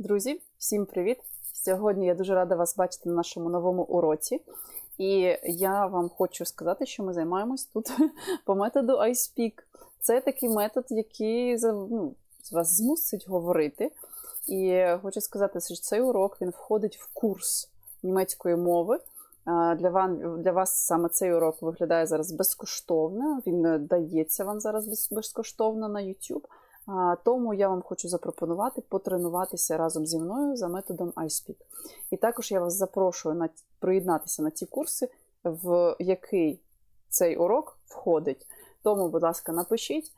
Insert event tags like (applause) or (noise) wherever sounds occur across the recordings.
Друзі, всім привіт! Сьогодні я дуже рада вас бачити на нашому новому уроці. І я вам хочу сказати, що ми займаємось тут (laughs) по методу iSpeak. Це такий метод, який ну, вас змусить говорити. І хочу сказати, що цей урок він входить в курс німецької мови. Для вам для вас саме цей урок виглядає зараз безкоштовно. Він е, дається вам зараз безкоштовно на YouTube. Тому я вам хочу запропонувати потренуватися разом зі мною за методом iSpeed. І також я вас запрошую на приєднатися на ті курси, в який цей урок входить. Тому, будь ласка, напишіть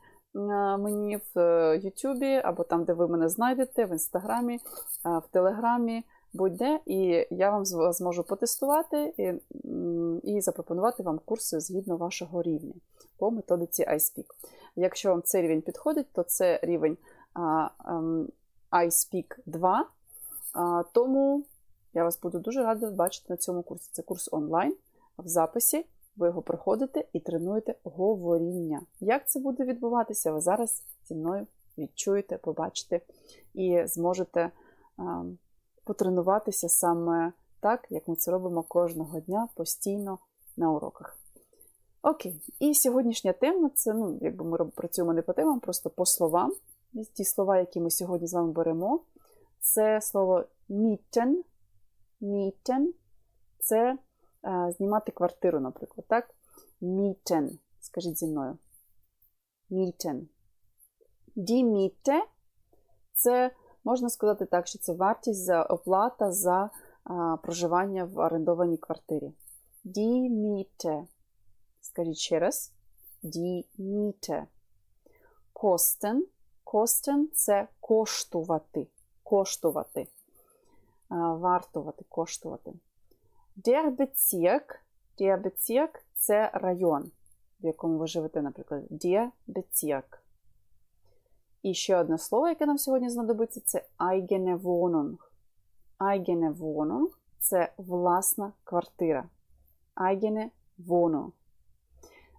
мені в Ютубі YouTube або там, де ви мене знайдете, в інстаграмі, в Телеграмі, будь-де, і я вам зможу потестувати і, і запропонувати вам курси згідно вашого рівня по методиці iSpeak. Якщо вам цей рівень підходить, то це рівень ем, iSpeak 2. А, тому я вас буду дуже рада бачити на цьому курсі. Це курс онлайн в записі. Ви його проходите і тренуєте говоріння. Як це буде відбуватися? Ви зараз зі мною відчуєте, побачите і зможете ем, потренуватися саме так, як ми це робимо кожного дня постійно на уроках. Окей, і сьогоднішня тема це, ну, якби ми працюємо не по темам, просто по словам. Ті слова, які ми сьогодні з вами беремо, це слово mieten. Mieten – це е, знімати квартиру, наприклад. Так? Mieten. Скажіть зі мною. Mieten. Die Miete – це можна сказати так, що це вартість за оплата за проживання в орендованій квартирі. Die Miete. Скажіть ще раз. Die Miete. Kosten. Kosten – це коштувати. Коштувати. Вартувати, коштувати. Der Bezirk. Der Bezirk – це район, в якому ви живете, наприклад. Der Bezirk. І ще одне слово, яке нам сьогодні знадобиться, це eigene Wohnung. Eigene Wohnung – це власна квартира. Eigene Wohnung.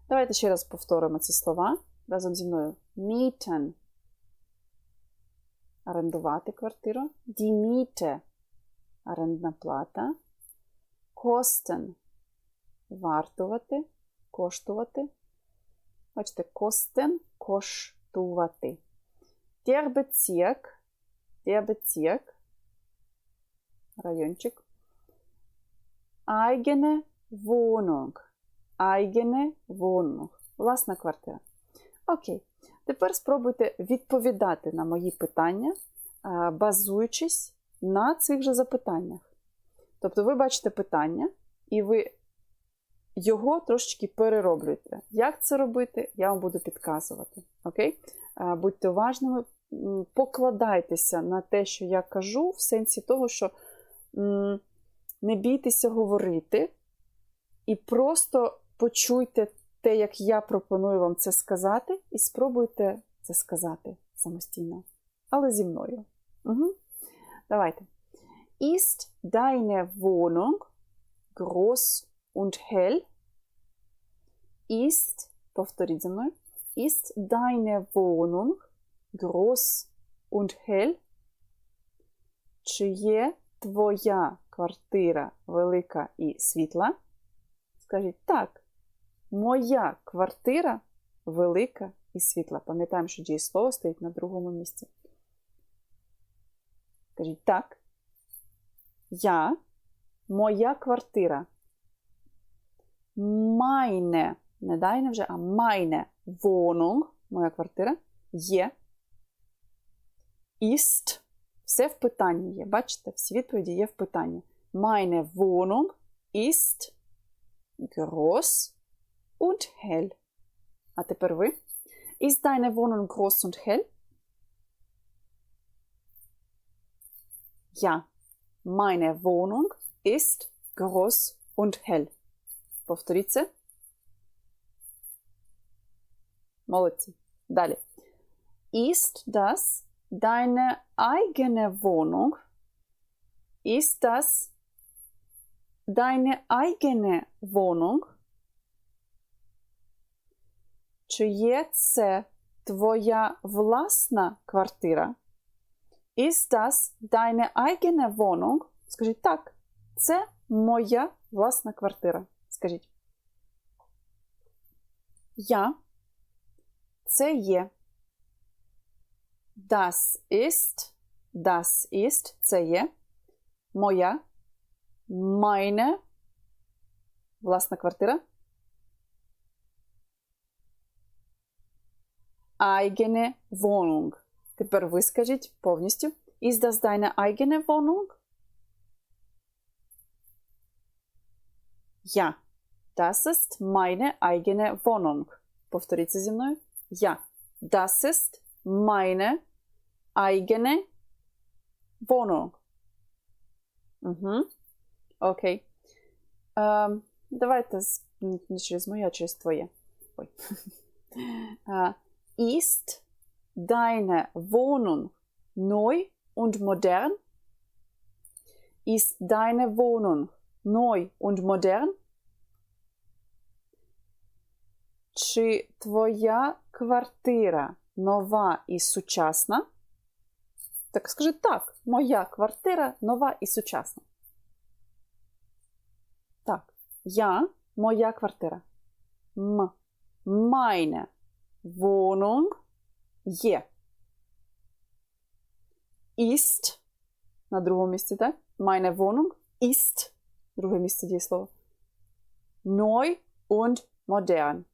Давайте ще раз повторимо ці слова разом зі мною. Mieten – орендувати квартиру. Die Miete – орендна плата. Kosten – вартувати, коштувати. Бачите, kosten – коштувати. Der Bezirk, der Bezirk, райончик. Eigene Wohnung, eigene Wohnung, власна квартира. Окей. Тепер спробуйте відповідати на мої питання, базуючись на цих же запитаннях. Тобто ви бачите питання, і ви його трошечки перероблюєте. Як це робити, я вам буду підказувати. Окей? Будьте уважними, покладайтеся на те, що я кажу, в сенсі того, що не бійтеся говорити, і просто почуйте те, як я пропоную вам це сказати, і спробуйте це сказати самостійно. Але зі мною. Угу. Давайте. Ist deine Wohnung groß und hell? Ist, повторіть за мною, ist deine Wohnung groß und hell? Чи є твоя квартира велика і світла? Скажіть так. Моя квартира велика і світла. Пам'ятаємо, що дієслово стоїть на другому місці. Скажіть так. Я, моя квартира. Meine, не дайне вже, а meine Wohnung, моя квартира, є. Ist. Все в питанні є. Бачите, всі відповіді є в питанні. Meine Wohnung ist groß und hell. А тепер ви. Ist deine Wohnung groß und hell? Ja. Meine Wohnung ist groß und hell. Повторіть це. Молодці. Далі. Ist das deine eigene Wohnung? Ist das deine eigene Wohnung? Чи є це твоя власна квартира? Ist das deine eigene Wohnung? Скажіть так. Це моя власна квартира. Скажіть. Я. Це є. Das ist. Das ist. Це є. Моя. Meine. Власна квартира. Eigene Wohnung. Тепер ви скажіть повністю. Ist das deine eigene Wohnung? Ja. Das ist meine eigene Wohnung. Повторіться зі мною. Ja. Das ist meine eigene Wohnung. Угу. Окей. Ем, давайте з- не через моє, а через твоє. Ой. Е, Ist deine Wohnung neu und modern? Ist deine Wohnung neu und modern? Чи твоя квартира нова і сучасна? Так скажи так, моя квартира нова і сучасна. Так, я, моя квартира. М. Meine Wohnung є. Ist. На другому місці, так? Meine Wohnung ist. Друге місце дієслово. Neu und modern.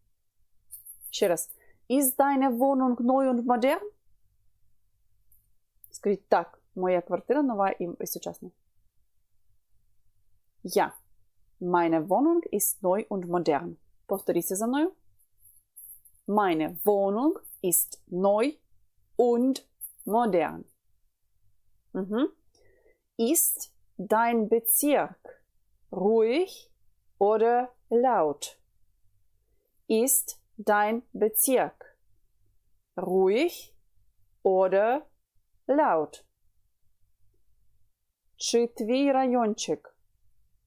Ще раз. Ist deine Wohnung neu und modern? Скажіть так, моя квартира нова і, і сучасна. Ja. Meine Wohnung ist neu und modern. Повторіться за мною. Meine Wohnung ist neu und modern. Mhm. Ist dein Bezirk ruhig oder laut? Ist dein Bezirk ruhig oder laut? Чи твій райончик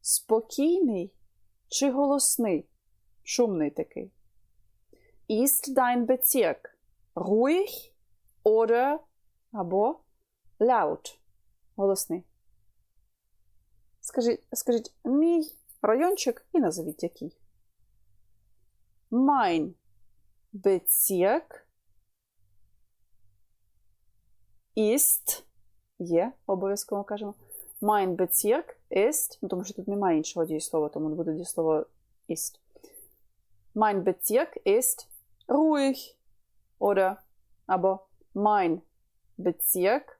спокійний чи голосний? Шумний такий. Ist dein Bezirk ruhig oder або laut? Голосний. Скажіть, скажіть мій райончик і назовіть який. Mein Bezirk ist є, обов'язково кажемо. Mein Bezirk ist, ну, тому що тут немає іншого дієслова, тому буде дієслово ist. Mein Bezirk ist ruhig. Oder aber mein Bezirk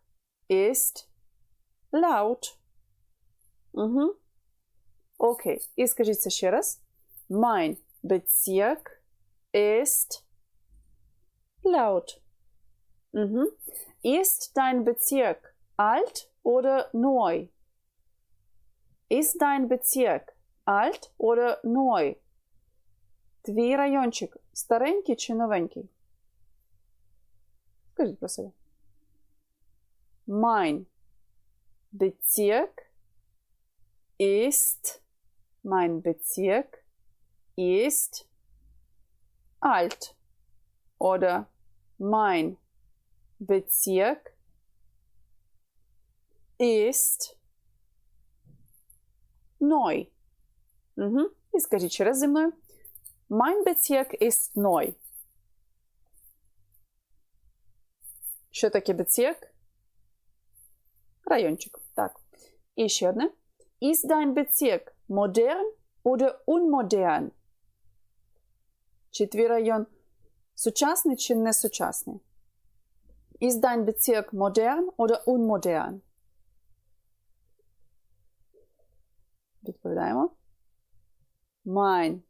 ist laut. Mhm. Окей. І скажіть це ще раз. Mein Bezirk ist laut. Mhm. Ist dein Bezirk alt oder neu? Ist dein Bezirk alt oder neu? Твій райончик старенький чи новенький? Скажіть про себе. Mein Bezirk ist mein Bezirk ist alt. Oder mein Bezirk ist neu. Угу. І скажіть ще раз зі мною. Mein Bezirk ist neu. Що таке Bezirk? Райончик. Так. І ще одне. Ist dein Bezirk modern oder unmodern? Чи твій район сучасний чи не сучасний? Dein Bezirk modern oder unmodern? Відповідаємо. Mein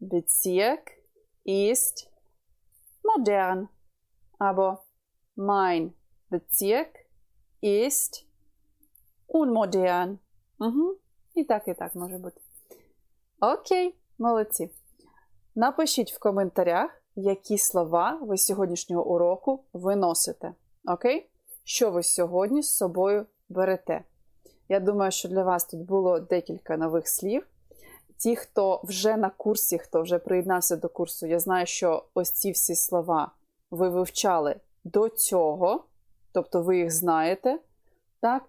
Bezirk ist modern, aber mein Bezirk ist unmodern. І так, і так може бути. Окей, молодці. Напишіть в коментарях, які слова ви з сьогоднішнього уроку виносите. Окей? Що ви сьогодні з собою берете? Я думаю, що для вас тут було декілька нових слів. Ті, хто вже на курсі, хто вже приєднався до курсу, я знаю, що ось ці всі слова ви вивчали до цього. тобто ви їх знаєте. Так?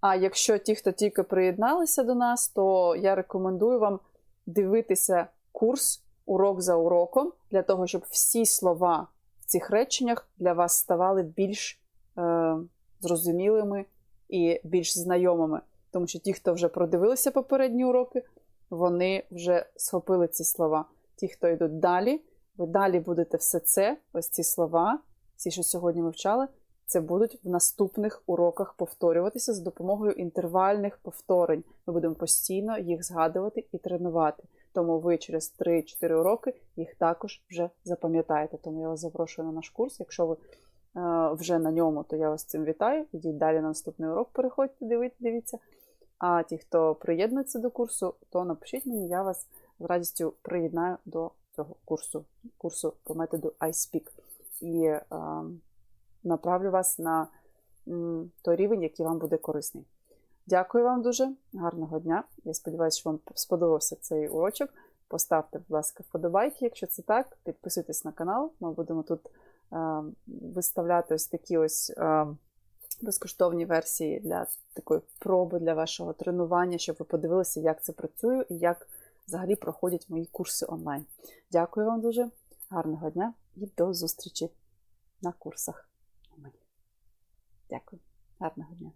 А якщо ті, хто тільки приєдналися до нас, то я рекомендую вам дивитися курс урок за уроком, для того, щоб всі слова в цих реченнях для вас ставали більш е, зрозумілими і більш знайомими. Тому що ті, хто вже продивилися попередні уроки, вони вже схопили ці слова. Ті, хто йдуть далі, ви далі будете все це, ось ці слова, всі, що сьогодні ми вчали, це будуть в наступних уроках повторюватися з допомогою інтервальних повторень. Ми будемо постійно їх згадувати і тренувати. Тому ви через 3-4 уроки їх також вже запам'ятаєте. Тому я вас запрошую на наш курс. Якщо ви е, вже на ньому, то я вас цим вітаю. Ідіть далі на наступний урок, переходьте, дивіться. А ті, хто приєднується до курсу, то напишіть мені, я вас з радістю приєднаю до цього курсу, курсу по методу iSpeak. І е, направлю вас на той рівень, який вам буде корисний. Дякую вам дуже, гарного дня. Я сподіваюся, що вам сподобався цей урочок. Поставте, будь ласка, вподобайки, якщо це так, підписуйтесь на канал. Ми будемо тут е, виставляти ось такі ось е, безкоштовні версії для такої проби для вашого тренування, щоб ви подивилися, як це працює і як взагалі проходять мої курси онлайн. Дякую вам дуже, гарного дня і до зустрічі на курсах. Дякую, гарного дня.